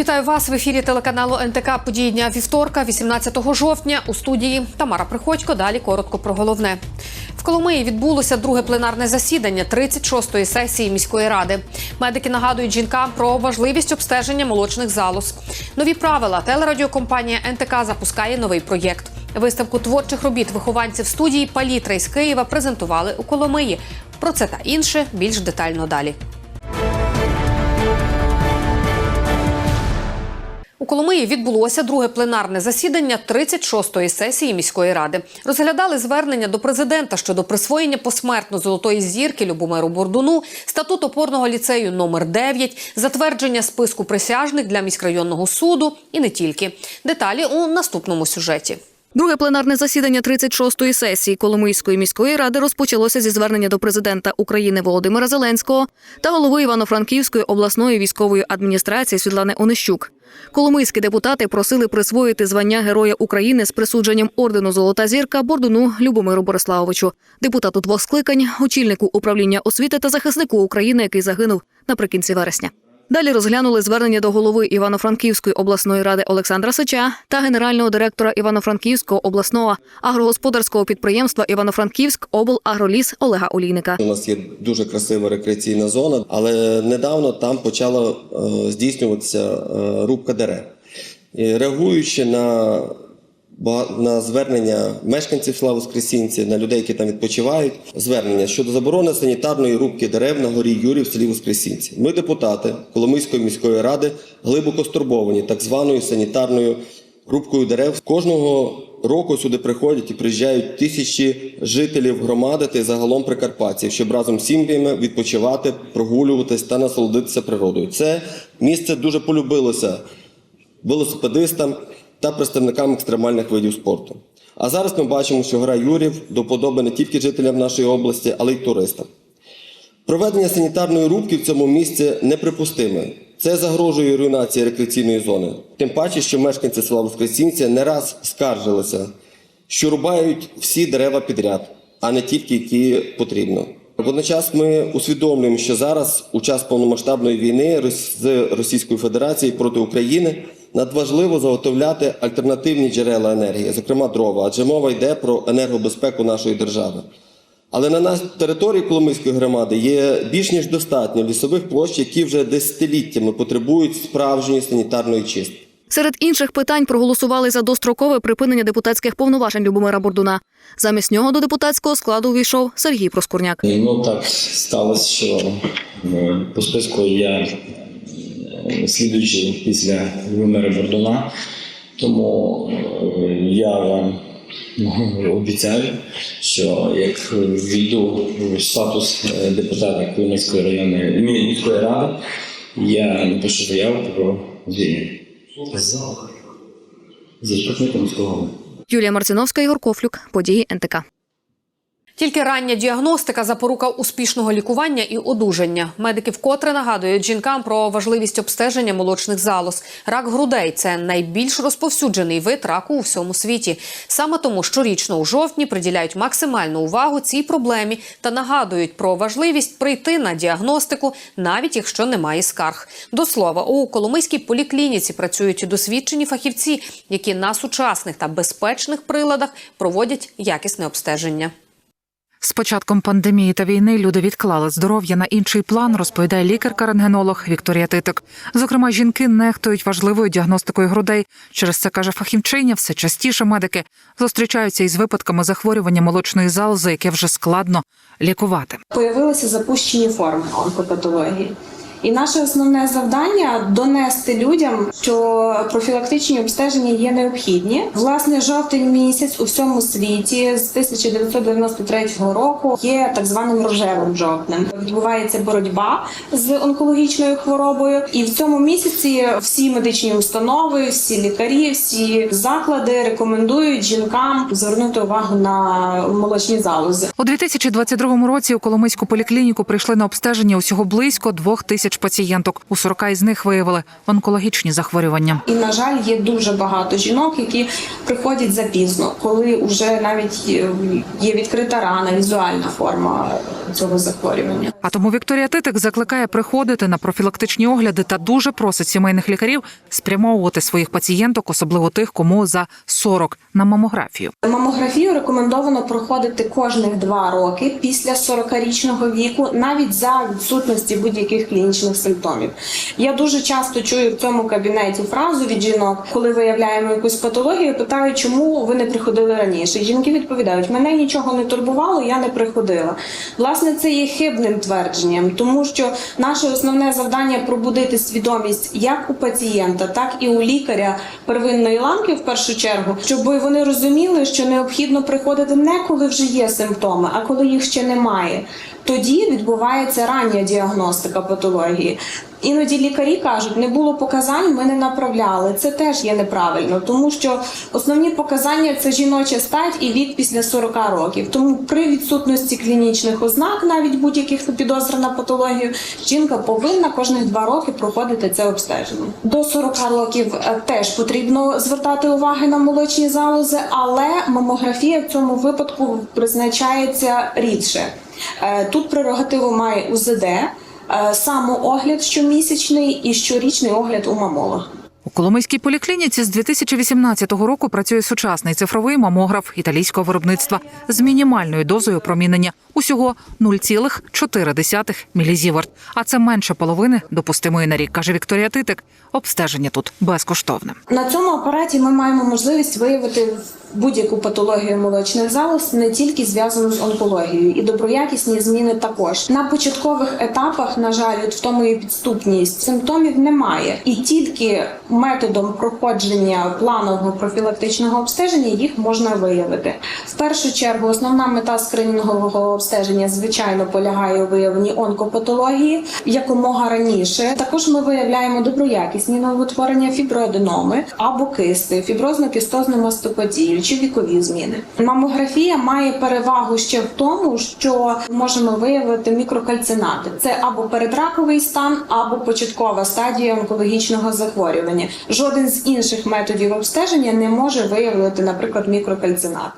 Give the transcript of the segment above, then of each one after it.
Вітаю вас в ефірі телеканалу НТК події дня вівторка, 18 жовтня. У студії Тамара Приходько. Далі коротко про головне. В Коломиї відбулося друге пленарне засідання 36-ї сесії міської ради. Медики нагадують жінкам про важливість обстеження молочних залоз. Нові правила телерадіокомпанія НТК запускає новий проєкт. Виставку творчих робіт вихованців студії Палітра із Києва презентували у Коломиї. Про це та інше більш детально далі. Коломиї відбулося друге пленарне засідання 36-ї сесії міської ради. Розглядали звернення до президента щодо присвоєння посмертно золотої зірки Любомиру Бордуну, статут опорного ліцею номер 9 затвердження списку присяжних для міськрайонного суду і не тільки. Деталі у наступному сюжеті. Друге пленарне засідання 36-ї сесії Коломийської міської ради розпочалося зі звернення до президента України Володимира Зеленського та голови Івано-Франківської обласної військової адміністрації Світлани Онищук. Коломийські депутати просили присвоїти звання Героя України з присудженням ордену Золота зірка Бордуну Любомиру Бориславовичу, депутату двох скликань, очільнику управління освіти та захиснику України, який загинув наприкінці вересня. Далі розглянули звернення до голови Івано-Франківської обласної ради Олександра Сича та генерального директора Івано-Франківського обласного агрогосподарського підприємства Івано-Франківськ облагроліс Олега Олійника. У нас є дуже красива рекреаційна зона, але недавно там почала е, здійснюватися е, рубка дерев. Реагуючи на, на звернення мешканців села Воскресінці, на людей, які там відпочивають, звернення щодо заборони санітарної рубки дерев на горі Юрів в селі Воскресінці. Ми, депутати Коломийської міської ради, глибоко стурбовані так званою санітарною рубкою дерев. Кожного року сюди приходять і приїжджають тисячі жителів громади та загалом прикарпатців, щоб разом з сім'ями відпочивати, прогулюватись та насолодитися природою. Це місце дуже полюбилося велосипедистам та представникам екстремальних видів спорту. А зараз ми бачимо, що гора Юрів доподоби не тільки жителям нашої області, але й туристам. Проведення санітарної рубки в цьому місці неприпустиме. Це загрожує руйнації рекреаційної зони. Тим паче, що мешканці села Воскресінця не раз скаржилися, що рубають всі дерева підряд, а не тільки які потрібно. Водночас ми усвідомлюємо, що зараз, у час повномасштабної війни з Російською Федерацією проти України, надважливо заготовляти альтернативні джерела енергії, зокрема дрова, адже мова йде про енергобезпеку нашої держави. Але на нас території Коломийської громади є більш ніж достатньо лісових площ, які вже десятиліттями потребують справжньої санітарної чистки. Серед інших питань проголосували за дострокове припинення депутатських повноважень Любомира Бордуна. Замість нього до депутатського складу увійшов Сергій Проскурняк. Ну так сталося, що е, по списку я слідуючий після Володимира Бордуна. Тому е, я вам обіцяю, що як війду в статус е, депутата Коломийської районної мі- міської ради, я напишу заяву про звільнення. Заступника міського голови. Юлія Марциновська, Ігор Кофлюк. Події НТК. Тільки рання діагностика запорука успішного лікування і одужання. Медики вкотре нагадують жінкам про важливість обстеження молочних залоз. Рак грудей це найбільш розповсюджений вид раку у всьому світі. Саме тому щорічно у жовтні приділяють максимальну увагу цій проблемі та нагадують про важливість прийти на діагностику, навіть якщо немає скарг. До слова, у Коломийській поліклініці працюють досвідчені фахівці, які на сучасних та безпечних приладах проводять якісне обстеження. З початком пандемії та війни люди відклали здоров'я на інший план, розповідає лікарка-рентгенолог Вікторія Титик. Зокрема, жінки нехтують важливою діагностикою грудей. Через це каже фахівчиня, все частіше медики зустрічаються із випадками захворювання молочної залози, яке вже складно лікувати. Появилися запущені форми онкопатології. І наше основне завдання донести людям, що профілактичні обстеження є необхідні. Власне, жовтень місяць у всьому світі з 1993 року є так званим рожевим жовтнем. Відбувається боротьба з онкологічною хворобою, і в цьому місяці всі медичні установи, всі лікарі, всі заклади рекомендують жінкам звернути увагу на молочні залози. У 2022 році у Коломийську поліклініку прийшли на обстеження усього близько двох тисяч пацієнток. У 40 із них виявили онкологічні захворювання. І на жаль, є дуже багато жінок, які приходять запізно, коли вже навіть є- є відкрита рана, візуальна форма цього захворювання. А тому Вікторія Титик закликає приходити на профілактичні огляди та дуже просить сімейних лікарів спрямовувати своїх пацієнток, особливо тих, кому за 40, на мамографію. Мамографію рекомендовано проходити кожних два роки після 40-річного віку, навіть за відсутності будь-яких клінічних симптомів. Я дуже часто чую в цьому кабінеті фразу від жінок, коли виявляємо якусь патологію, питаю, чому ви не приходили раніше. Жінки відповідають: мене нічого не турбувало, я не приходила. Власне, це є хибним твердженням, тому що наше основне завдання пробудити свідомість як у пацієнта, так і у лікаря первинної ланки, в першу чергу, щоб вони розуміли, що необхідно приходити не коли вже є симптоми, а коли їх ще немає. Тоді відбувається рання діагностика патології. Іноді лікарі кажуть, не було показань, ми не направляли. Це теж є неправильно, тому що основні показання це жіноча стать і вік після 40 років. Тому при відсутності клінічних ознак, навіть будь-яких підозр на патологію, жінка повинна кожних два роки проходити це обстеження. До 40 років е, теж потрібно звертати уваги на молочні залози, але мамографія в цьому випадку призначається рідше. Е, Тут прерогативу має УЗД, самоогляд щомісячний і щорічний огляд у мамолога. У Коломийській поліклініці з 2018 року працює сучасний цифровий мамограф італійського виробництва з мінімальною дозою промінення усього 0,4 мілізіверт. А це менше половини допустимої на рік, каже Вікторія Титик. Обстеження тут безкоштовне. На цьому апараті ми маємо можливість виявити будь-яку патологію молочних залоз, не тільки зв'язану з онкологією, і доброякісні зміни також. На початкових етапах, на жаль, в тому і підступність симптомів немає, і тільки методом проходження планового профілактичного обстеження їх можна виявити. В першу чергу, основна мета скринінгового обстеження, звичайно, полягає у виявленні онкопатології якомога раніше. Також ми виявляємо доброякісні новоутворення фіброаденоми або кисти, фіброзно-кістозну мастопатію чи вікові зміни. Мамографія має перевагу ще в тому, що можемо виявити мікрокальцинати. Це або передраковий стан, або початкова стадія онкологічного захворювання. Жоден з інших методів обстеження не може виявити, наприклад, мікрокальцинат.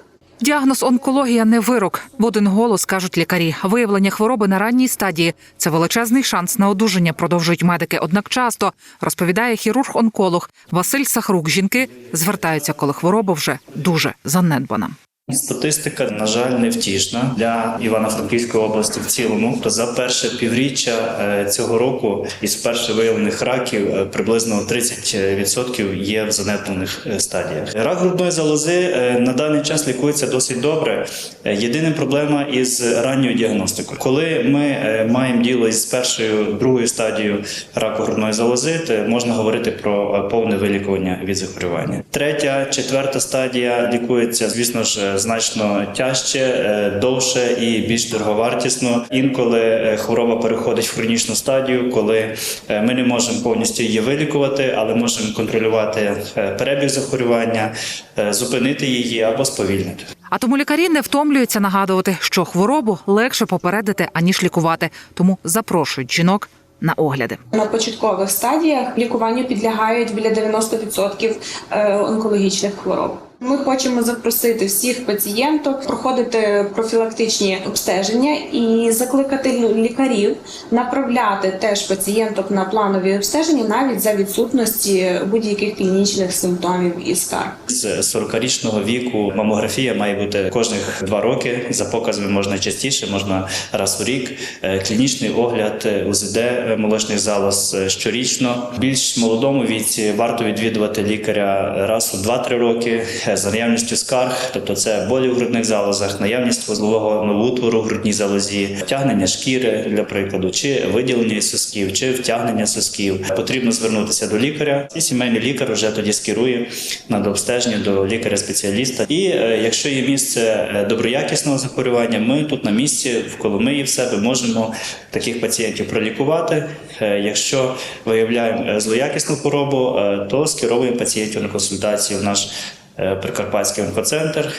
Діагноз онкологія не вирок. В один голос кажуть лікарі. Виявлення хвороби на ранній стадії це величезний шанс на одужання. Продовжують медики. Однак часто розповідає хірург-онколог Василь Сахрук. Жінки звертаються, коли хвороба вже дуже занедбана. Статистика, на жаль, невтішна для Івано-Франківської області в цілому. За перше півріччя е, цього року із перше виявлених раків е, приблизно 30% є в занедбаних е, стадіях. Рак грудної залози на даний час лікується досить добре. Єдина проблема із ранньою діагностикою. Коли ми маємо діло із першою другою стадією раку грудної залози, то можна говорити про повне вилікування від захворювання. Третя, четверта стадія лікується, звісно ж, значно тяжче, е, довше і більш дороговартісно. Інколи е, хвороба переходить в хронічну стадію, коли е, ми не можемо повністю її вилікувати, але можемо контролювати перебіг захворювання, зупинити її або сповільнити. А тому лікарі не втомлюються нагадувати, що хворобу легше попередити аніж лікувати. Тому запрошують жінок на огляди. На початкових стадіях лікуванню підлягають біля 90% е, онкологічних хвороб. Ми хочемо запросити всіх пацієнток проходити профілактичні обстеження і закликати лікарів направляти теж пацієнток на планові обстеження навіть за відсутності будь-яких клінічних симптомів і скарг. З з 40-річного віку мамографія має бути кожних два роки. За показами можна частіше, можна раз у рік. Е, Клінічний огляд е, УЗД е, молочних залоз щорічно. Більш молодому віці варто відвідувати лікаря раз у 2-3 роки за наявністю скарг, тобто це болі в грудних залозах, наявність вузлового новоутвору в грудній залозі, втягнення шкіри для прикладу, чи виділення сосків, чи втягнення сосків. Потрібно звернутися до лікаря, і сімейний лікар вже тоді скерує на дообстеження до лікаря-спеціаліста. І е, якщо є місце е, доброякісного захворювання, ми тут на місці в Коломиї в себе можемо таких пацієнтів пролікувати. Е, Якщо виявляємо злоякісну хворобу, то скеровуємо пацієнтів на консультацію в наш Прикарпатський онкоцентр.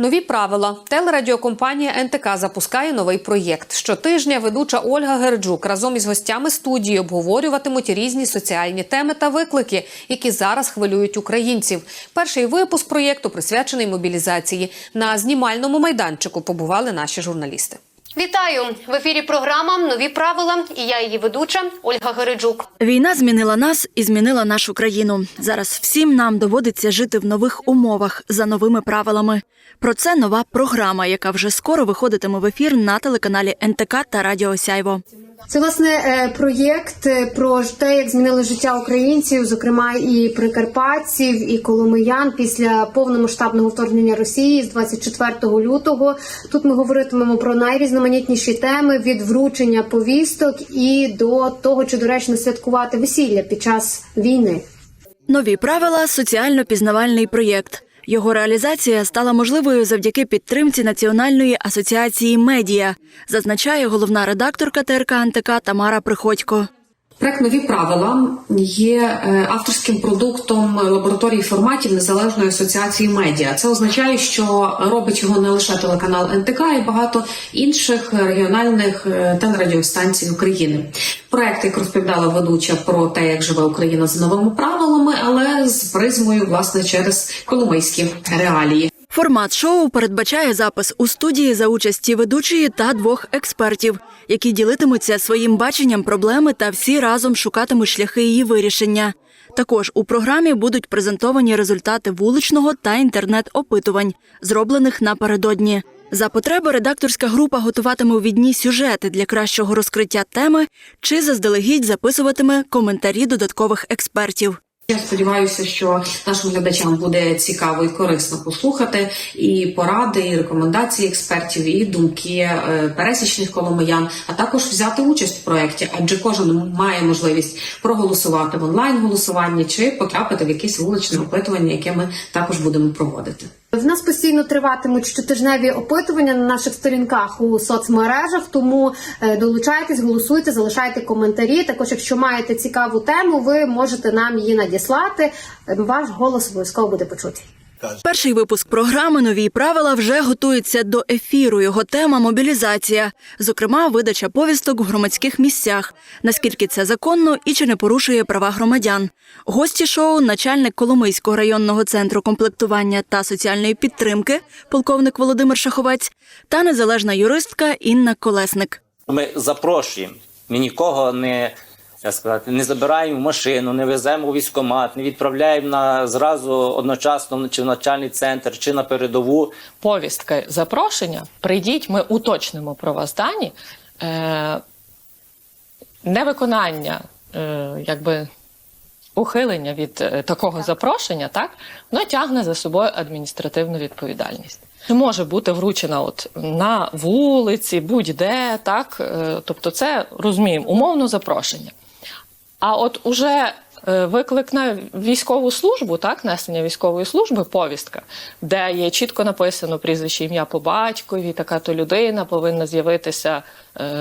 Нові правила. Телерадіокомпанія НТК запускає новий проєкт. Щотижня ведуча Ольга Герджук разом із гостями студії обговорюватимуть різні соціальні теми та виклики, які зараз хвилюють українців. Перший випуск проєкту присвячений мобілізації. На знімальному майданчику побували наші журналісти. Вітаю в ефірі. Програма Нові правила. І я її ведуча Ольга Гериджук. Війна змінила нас і змінила нашу країну. Зараз всім нам доводиться жити в нових умовах за новими правилами. Про це нова програма, яка вже скоро виходитиме в ефір на телеканалі НТК та Радіо Сяйво. Це власне е, проєкт е, про те, як змінили життя українців, зокрема і прикарпатців, і коломиян після повномасштабного вторгнення Росії з 24 лютого. Тут ми говоритимемо про найрізноманітніші теми від вручення повісток і до того, чи доречно святкувати весілля під час війни. Нові правила соціально-пізнавальний проєкт. Його реалізація стала можливою завдяки підтримці Національної асоціації медіа, зазначає головна редакторка ТРК НТК Тамара Приходько. Проект нові правила є е, авторським продуктом лабораторії форматів Незалежної асоціації медіа. Це означає, що робить його не лише телеканал НТК, й багато інших регіональних е, телерадіостанцій України. Проект, як розповідала ведуча про те, як живе Україна за новими правилами, але з призмою власне через коломийські реалії. Формат шоу передбачає запис у студії за участі ведучої та двох експертів, які ділитимуться своїм баченням проблеми та всі разом шукатимуть шляхи її вирішення. Також у програмі будуть презентовані результати вуличного та інтернет-опитувань, зроблених напередодні. За потреби редакторська група готуватиме увідні сюжети для кращого розкриття теми чи заздалегідь записуватиме коментарі додаткових експертів. Я сподіваюся, що нашим глядачам буде цікаво і корисно послухати і поради, і рекомендації експертів, і думки е, пересічних коломиян, а також взяти участь в проєкті, адже кожен має можливість проголосувати в онлайн голосуванні чи потрапити в якесь вуличне опитування, яке ми також будемо проводити. В нас постійно триватимуть щотижневі опитування на наших сторінках у соцмережах. Тому е, долучайтесь, голосуйте, залишайте коментарі. Також, якщо маєте цікаву тему, ви можете нам її надіслати. Ваш голос обов'язково буде почутий. Перший випуск програми Нові правила вже готується до ефіру. Його тема мобілізація, зокрема, видача повісток в громадських місцях. Наскільки це законно і чи не порушує права громадян? Гості шоу, начальник Коломийського районного центру комплектування та соціальної підтримки, полковник Володимир Шаховець та незалежна юристка Інна Колесник. Ми запрошуємо. Ми нікого не як сказати, не забираємо машину, не веземо у військкомат, не відправляємо на зразу одночасно чи в навчальний центр, чи на передову. повістки запрошення, прийдіть, ми уточнимо про вас дані. Е, невиконання, е, якби ухилення від е, такого запрошення, так, воно тягне за собою адміністративну відповідальність. Не може бути вручена от на вулиці, будь-де, так. Е, тобто, це розуміємо, умовно запрошення. А от уже е, виклик на військову службу, так, несення військової служби, повістка, де є чітко написано прізвище ім'я по батькові, така то людина повинна з'явитися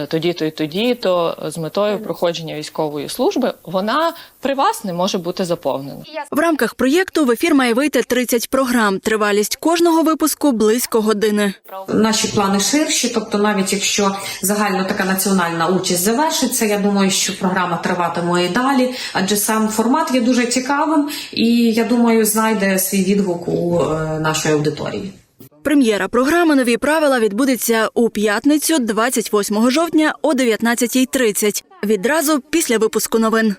тоді-то і тоді-то з метою проходження військової служби, вона при вас не може бути заповнена. В рамках проєкту в ефір має вийти 30 програм. Тривалість кожного випуску близько години. Наші плани ширші, тобто, навіть якщо загально така національна участь завершиться, я думаю, що програма триватиме і далі, адже сам формат є дуже цікавим і я думаю, знайде свій відгук у е, нашої аудиторії. Прем'єра програми Нові правила відбудеться у п'ятницю, 28 жовтня о 19.30. Відразу після випуску новин.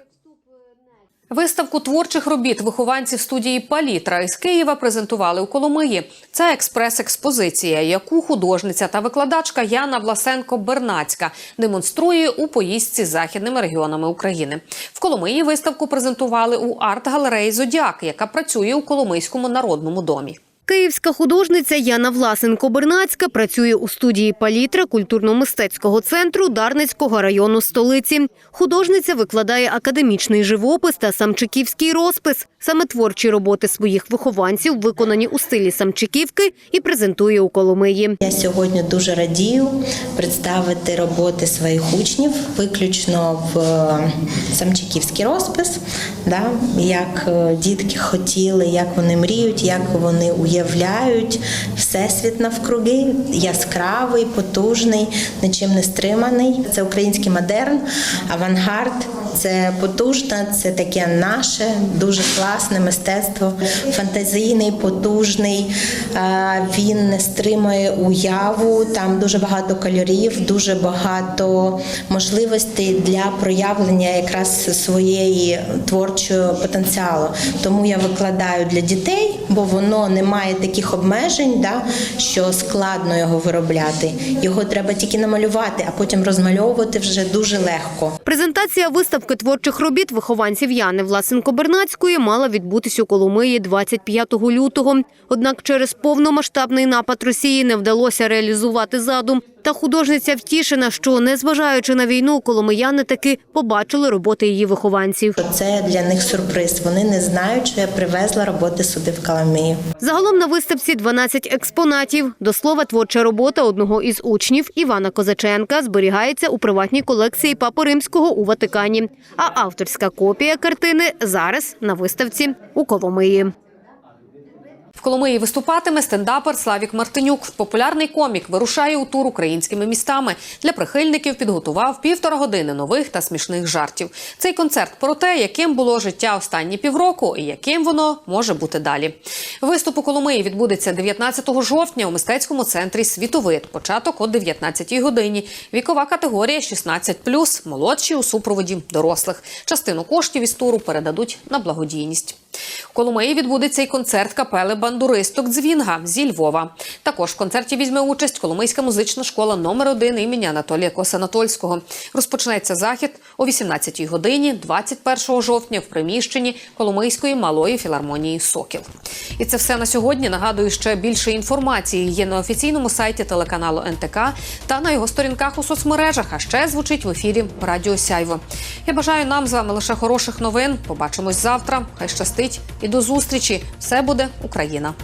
Виставку творчих робіт вихованців студії Палітра із Києва презентували у Коломиї. Це експрес-експозиція, яку художниця та викладачка Яна Власенко Бернацька демонструє у поїздці західними регіонами України. В Коломиї виставку презентували у арт-галереї Зодіак, яка працює у Коломийському народному домі. Київська художниця Яна Власенко-Бернацька працює у студії Палітра культурно-мистецького центру Дарницького району столиці. Художниця викладає академічний живопис та самчиківський розпис. Саме творчі роботи своїх вихованців виконані у стилі самчиківки і презентує у Коломиї. Я сьогодні дуже радію представити роботи своїх учнів виключно в е, самчиківський розпис, як е, дітки хотіли, як вони мріють, як вони уявляють всесвіт навкруги, яскравий, потужний, нічим не стриманий. Це український модерн, авангард. Це потужне, це таке наше, дуже класне мистецтво, фантазійний, потужний. Він не стримує уяву. Там дуже багато кольорів, дуже багато можливостей для проявлення якраз своєї творчого потенціалу. Тому я викладаю для дітей, бо воно не має таких обмежень, да, що складно його виробляти. Його треба тільки намалювати, а потім розмальовувати вже дуже легко. Презентація виставки творчих робіт вихованців Яни Власенко-Бернацької мала відбутися у Коломиї 25 лютого. Однак через повномасштабний напад Росії не вдалося реалізувати задум. Та художниця втішена, що незважаючи на війну, коломияни таки побачили роботи її вихованців. Це для них сюрприз. Вони не знають, що я привезла роботи сюди в Коломию. Загалом на виставці 12 експонатів. До слова, творча робота одного із учнів Івана Козаченка зберігається у приватній колекції Папи Римського у Ватикані. А авторська копія картини зараз на виставці у Коломиї. В Коломиї виступатиме стендапер Славік Мартинюк. Популярний комік вирушає у тур українськими містами. Для прихильників підготував півтора години нових та смішних жартів. Цей концерт про те, яким було життя останні півроку і яким воно може бути далі. Виступ у Коломиї відбудеться 19 жовтня у мистецькому центрі Світовид. Початок о 19 годині. Вікова категорія 16+, молодші у супроводі дорослих. Частину коштів із туру передадуть на благодійність. У Коломиї відбудеться і концерт капели бандуристок Дзвінга зі Львова. Також в концерті візьме участь Коломийська музична школа номер 1 імені Анатолія Косанатольського. Розпочнеться захід о 18-й годині 21 жовтня в приміщенні Коломийської малої філармонії Сокіл. І це все на сьогодні. Нагадую, ще більше інформації є на офіційному сайті телеканалу НТК та на його сторінках у соцмережах. А ще звучить в ефірі Радіо Сяйво. Я бажаю нам з вами лише хороших новин. Побачимось завтра. Хай щастить і до зустрічі. Все буде Україна.